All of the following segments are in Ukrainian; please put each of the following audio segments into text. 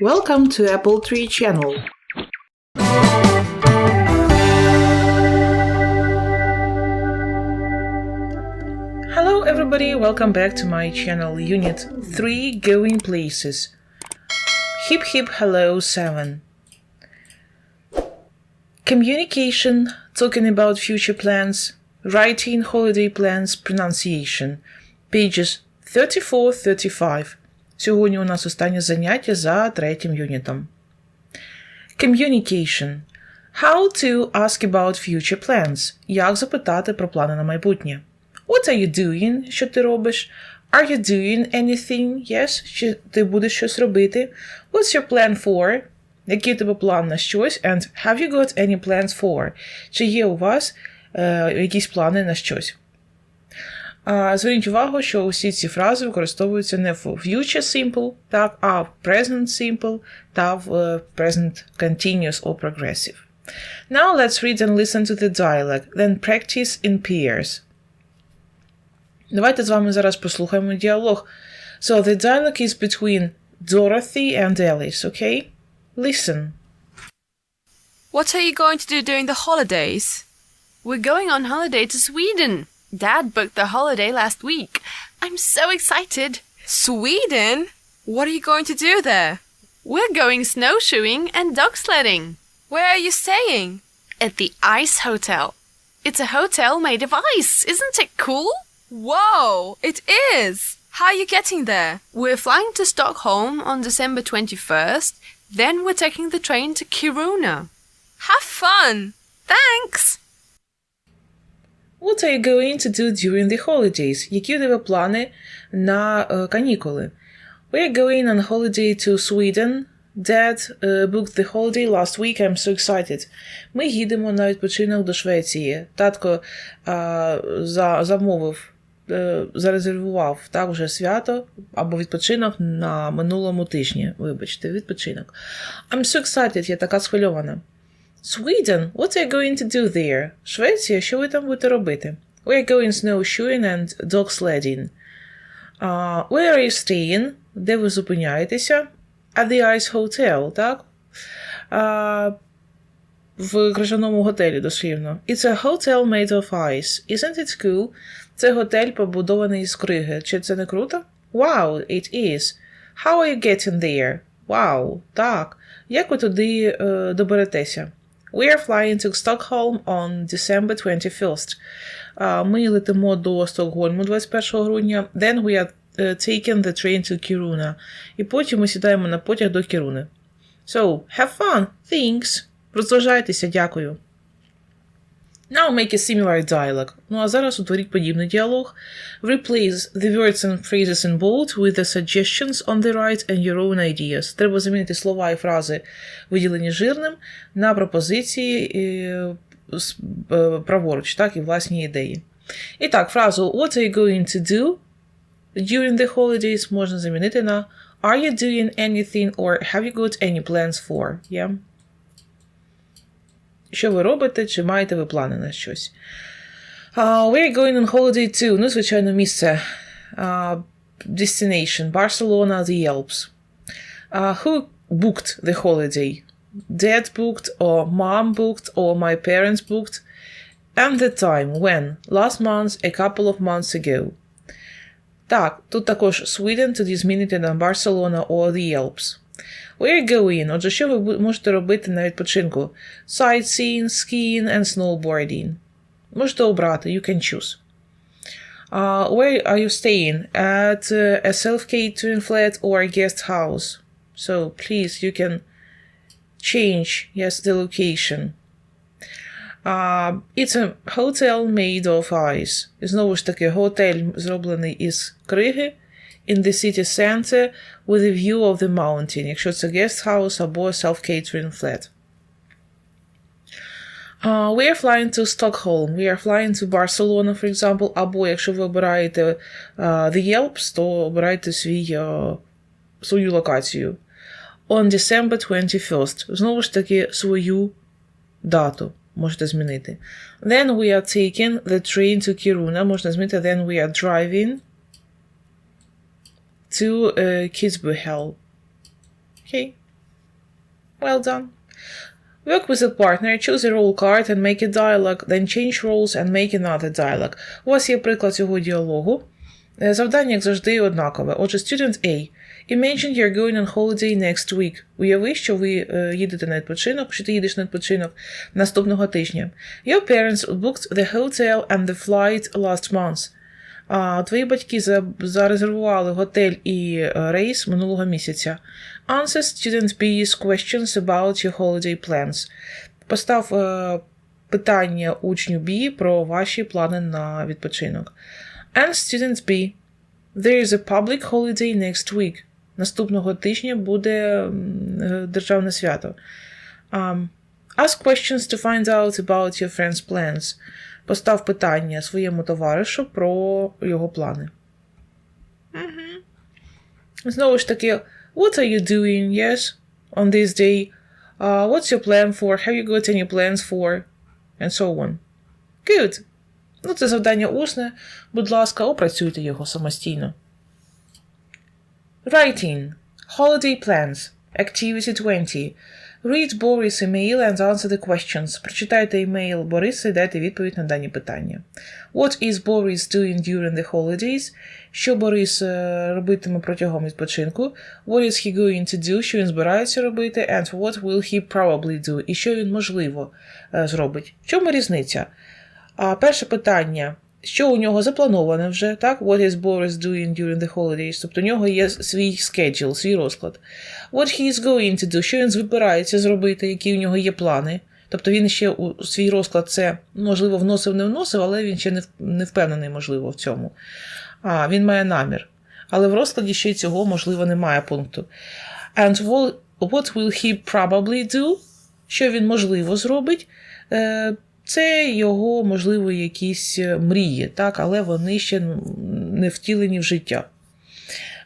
Welcome to Apple Tree channel. Hello everybody, welcome back to my channel Unit 3 Going Places. Hip hip hello 7. Communication, talking about future plans, writing holiday plans, pronunciation. Pages 34-35. Сьогодні у нас останнє заняття за третім юнітом. Communication. How to ask about future plans. Як запитати про плани на майбутнє. What are you doing? Що ти робиш? Are you doing anything? Yes. Чи ти будеш щось робити? What's your plan for? Який у тебе план на щось? And have you got any plans for? Чи є у вас е, якісь плани на щось? А, Зверніть увагу, що усі ці фрази використовуються не в future simple, так, а в present simple та в е, present continuous or progressive. Now let's read and listen to the dialogue, then practice in pairs. Давайте з вами зараз послухаємо діалог. So the dialogue is between Dorothy and Alice, okay? Listen. What are you going to do during the holidays? We're going on holiday to Sweden. Dad booked the holiday last week. I'm so excited. Sweden? What are you going to do there? We're going snowshoeing and dog sledding. Where are you staying? At the Ice Hotel. It's a hotel made of ice. Isn't it cool? Whoa, it is. How are you getting there? We're flying to Stockholm on December 21st. Then we're taking the train to Kiruna. Have fun. Thanks. What are you going to do during the holidays? Які у тебе плани на е, канікули? We're going on holiday to Sweden. Dad uh, booked the holiday last week. I'm so excited. Ми їдемо на відпочинок до Швеції. Татко е, за, замовив, е, зарезервував так вже свято або відпочинок на минулому тижні. Вибачте, відпочинок. I'm so excited, я така схвильована. Sweden, what are you going to do there? Швеція, що ви там будете робити? We're going snowshoeing and dog sledding. Uh, where are you staying? Де ви зупиняєтеся? At the Ice Hotel, так? Uh, в крижаному готелі, дослівно. It's a hotel made of ice. Isn't it cool? Це готель побудований з криги. Чи це не круто? Wow, it is. How are you getting there? Wow, так. Як ви туди е, доберетеся? We are flying to Stockholm on December 21st. Uh, ми летимо до Стокгольму 21 грудня. Then we are uh, taking the train to Kiruna. І потім ми сідаємо на потяг до Кіруни. So, have fun. Thanks. Розважайтеся, дякую. Now make a similar dialogue. Ну а зараз утворіть подібний діалог. Replace the words and phrases in bold with the suggestions on the right and your own ideas. Треба замінити слова і фрази, виділені жирним, на пропозиції е, с- е, праворуч, так, і власні ідеї. І так, фразу What are you going to do during the holidays можна замінити на Are you doing anything or have you got any plans for? Yeah. Що ви робите, чи маєте ви плани на щось? Uh, we're going on holiday to, ну, звичайно, місце. Uh, destination, Barcelona, the Alps. Uh, who booked the holiday? Dad booked, or mom booked, or my parents booked? And the time, when? Last month, a couple of months ago. Так, тут також Sweden, тоді змінити на Barcelona or the Alps. We're going. Отже, що ви бу- можете робити на відпочинку? Sightseeing, skiing and snowboarding. Можете обрати, you can choose. Uh, where are you staying? At uh, a self-catering flat or a guest house? So please, you can change, yes, the location. Uh, it's a hotel made of ice. І знову ж таки, готель зроблений із криги in the city center with a view of the mountain, якщо це guest house або self-catering flat. Uh, we are flying to Stockholm, we are flying to Barcelona, for example, або якщо ви обираєте uh, The Yelps, то обирайте свій, uh, свою локацію. On December 21st. Знову ж таки, свою дату можете змінити. Then we are taking the train to Kiruna. Можна змінити then we are driving to uh, Kitzbühel. Окей. Well done. Work with a partner, choose a role card and make a dialogue, then change roles and make another dialogue. У вас є приклад цього діалогу. Е, Завдання, як завжди, однакове. Отже, student A. Imagine you're going on holiday next week. Уяви, що ви е, їдете на відпочинок, що ти їдеш на відпочинок наступного тижня. Your parents booked the hotel and the flight last month. Твої батьки зарезервували готель і е, рейс минулого місяця. Answer student B's questions about your holiday plans. Постав е, питання учню B про ваші плани на відпочинок. And student B. There is a public holiday next week. Наступного тижня буде е, державне свято. Um, ask questions to find out about your friend's plans. Постав питання своєму товаришу про його плани. Знову ж таки, what are you doing, yes, on this day? Uh, what's your plan for? Have you got any plans for? And so on. Good. Ну, це завдання усне. Будь ласка, опрацюйте його самостійно. Writing. Holiday plans. Activity 20. Read Boris email and answer the questions. Прочитайте імейл Бориса і дайте відповідь на дані питання. What is Boris doing during the holidays? Що Борис е, робитиме протягом відпочинку? What is he going to do? Що він збирається робити? And what will he probably do? І що він можливо е, зробить? В чому різниця? Перше питання. Що у нього заплановане вже, так? What is Boris doing during the holidays? Тобто у нього є свій schedule, свій розклад. What he is going to do? Що він збирається зробити, які у нього є плани? Тобто він ще у свій розклад це, можливо, вносив, не вносив, але він ще не впевнений, можливо, в цьому. А, він має намір. Але в розкладі ще цього, можливо, немає пункту. And what will he probably do? Що він, можливо, зробить? Е, Це його, можливо, якісь е, мрії, так, але вони ще не втілені в життя.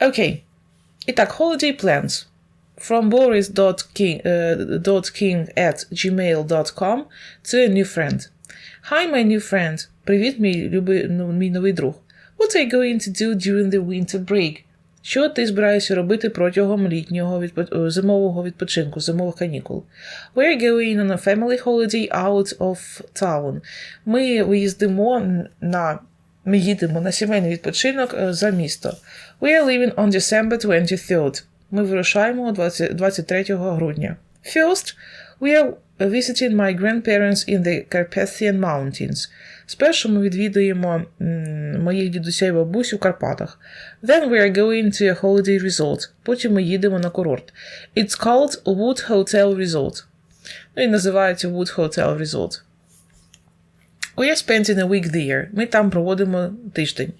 Окей. І так, holiday plans. From boris.king е, at gmail.com a new friend. Hi, my new friend. Привіт, мій, любий, ну, мій новий друг. What are you going to do during the winter break? Що ти збираєшся робити протягом літнього відпо... е, зимового відпочинку, зимових канікул? We're going on a family holiday out of town. Ми виїздимо на ми їдемо на сімейний відпочинок е, за місто. We are leaving on December 23rd. Ми вирушаємо 20... 23 грудня. First, we are visiting my grandparents in the Carpathian Mountains. Спершу ми відвідуємо моїх дідуся і бабусь у Карпатах. Then we are going to a holiday resort. Потім ми їдемо на курорт. It's called Wood Hotel Resort. Ну і називається Wood Hotel Resort. We are spending a week there. Ми там проводимо тиждень.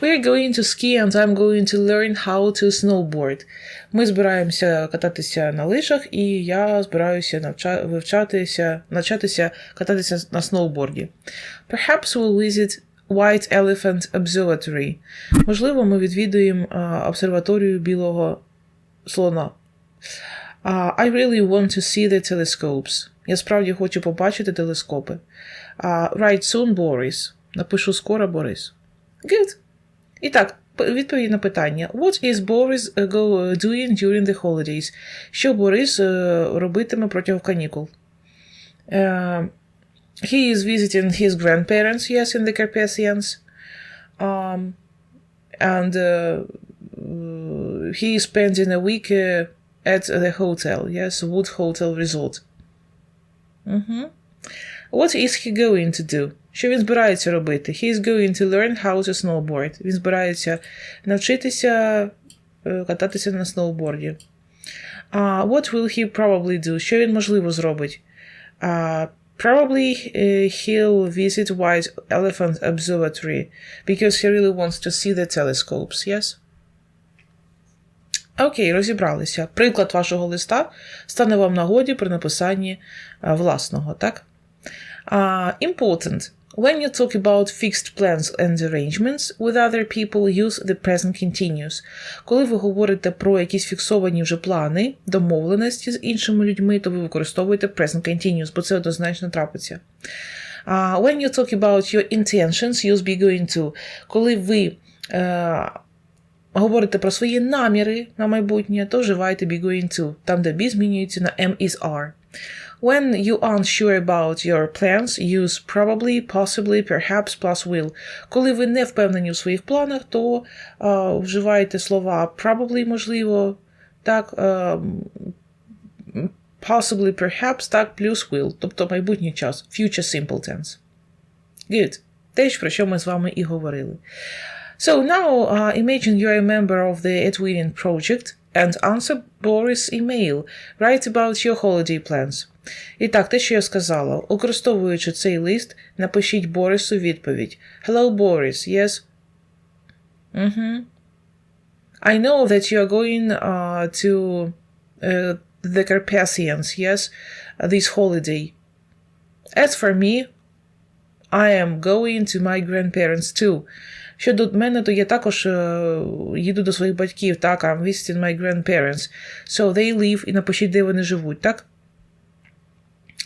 We are going to ski and I'm going to learn how to snowboard. Ми збираємося кататися на лижах, і я збираюся навча... вивчатися, навчатися кататися на сноуборді. Perhaps we'll visit White Elephant Observatory. Можливо, ми відвідуємо обсерваторію білого слона. Uh, I really want to see the telescopes. Я справді хочу побачити телескопи. Uh, write soon, Boris. Напишу скоро, Борис. Good. І так, п- відповідь на питання. What is Boris uh, go doing during the holidays? Що Борис е, робитиме протягом канікул? Е, he is visiting his grandparents, yes, in the Carpathians. Um, and uh, he is spending a week uh, at the hotel, yes, Wood Hotel Resort. Угу. What is he going to do? Що він збирається робити? He is going to learn how to snowboard. Він збирається навчитися е, кататися на сноуборді. Uh, what will he probably do? Що він можливо зробить? Uh, probably uh, he'll visit White Elephant Observatory because he really wants to see the telescopes, yes? Окей, розібралися. Приклад вашого листа стане вам нагоді при написанні власного, так? Uh, important. When you talk about fixed plans and arrangements with other people, use the present continuous. Коли ви говорите про якісь фіксовані вже плани, домовленості з іншими людьми, то ви використовуєте present continuous, бо це однозначно трапиться. Uh, when you talk about your intentions, use be going to. Коли ви е, говорите про свої наміри на майбутнє, то вживайте be going to, там де be змінюється на am is are. When you aren't sure about your plans, use probably, possibly, perhaps plus will. Коли ви не впевнені у своїх планах, то а, вживаєте слова probably, можливо, так, а, possibly, perhaps, так, плюс will, тобто майбутній час, future simple tense. Good. Те ж, про що ми з вами і говорили. So now uh, imagine you're a member of the Edwinian project and answer Boris' email. Write about your holiday plans. І так, те, що я сказала, використовуючи цей лист, напишіть Борису відповідь. Hello, Boris. Yes? Mm-hmm. I know that you are going uh, to uh, the Carpathians, yes, this holiday. As for me, I am going to my grandparents too. Щодо мене, то я також е, їду до своїх батьків, так, I'm visiting my grandparents. So they live, і напишіть, де вони живуть, так?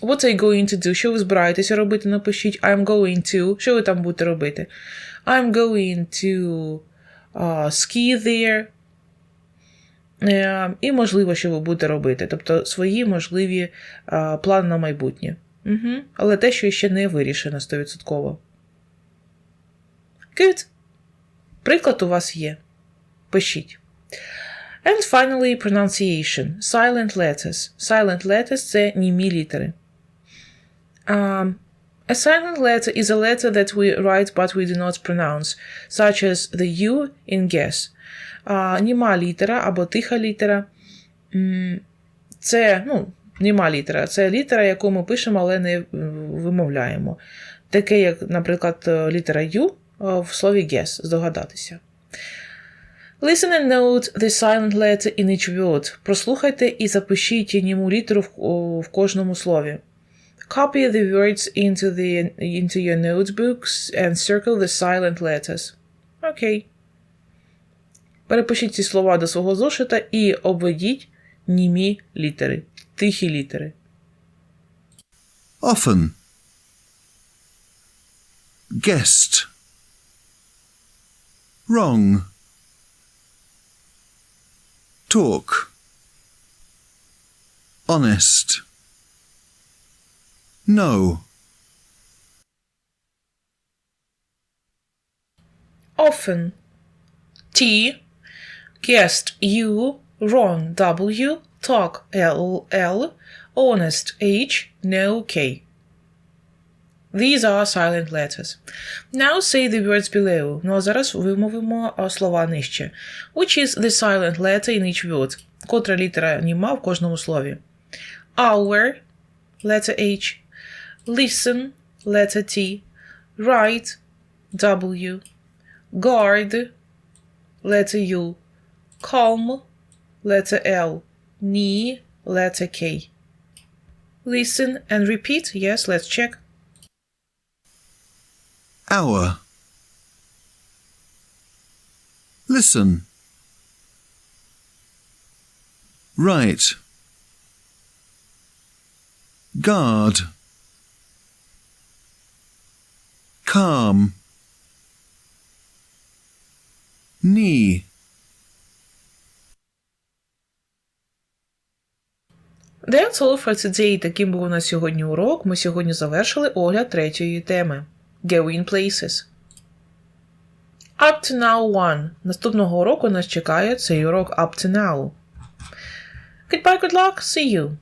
What are you going to do? Що ви збираєтеся робити? Напишіть I'm going to. Що ви там будете робити? I'm going to uh, ski there. Е, і можливо, що ви будете робити. Тобто свої можливі е, плани на майбутнє. Угу. Але те, що ще не вирішено 100%. Good. Приклад у вас є. Пишіть. And finally, pronunciation. Silent letters. Silent letters це німі літери. Um, a silent letter is a letter that we write but we do not pronounce, such as the U in guess. Німа літера або тиха літера. Це, ну, німа літера. Це літера, яку ми пишемо, але не вимовляємо. Таке, як, наприклад, літера U в слові guess, здогадатися. Listen and note the silent letter in each word. Прослухайте і запишіть німу літеру в, кожному слові. Copy the words into, the, into your notebooks and circle the silent letters. Окей. Перепишіть ці слова до свого зошита і обведіть німі літери, тихі літери. Often. Guessed. Wrong. Talk. Honest. No. Often. T. Guessed U. Wrong W. Talk L L. Honest H. No K. These are silent letters. Now say the words below. Ну а зараз вимовимо а, слова нижче. Which is the silent letter in each word? Котра літера німа в кожному слові. Our, letter H. Listen, letter T. Write, W. Guard, letter U. Calm, letter L. Knee, letter K. Listen and repeat. Yes, let's check. Hour. Listen. Right. Guard. Calm. Knee. That's all for today. Таким був у сьогодні урок. Ми сьогодні завершили огляд третьої теми. Going Places. Up to now one. Наступного року нас чекає цей урок Up to now. Goodbye, good luck, see you.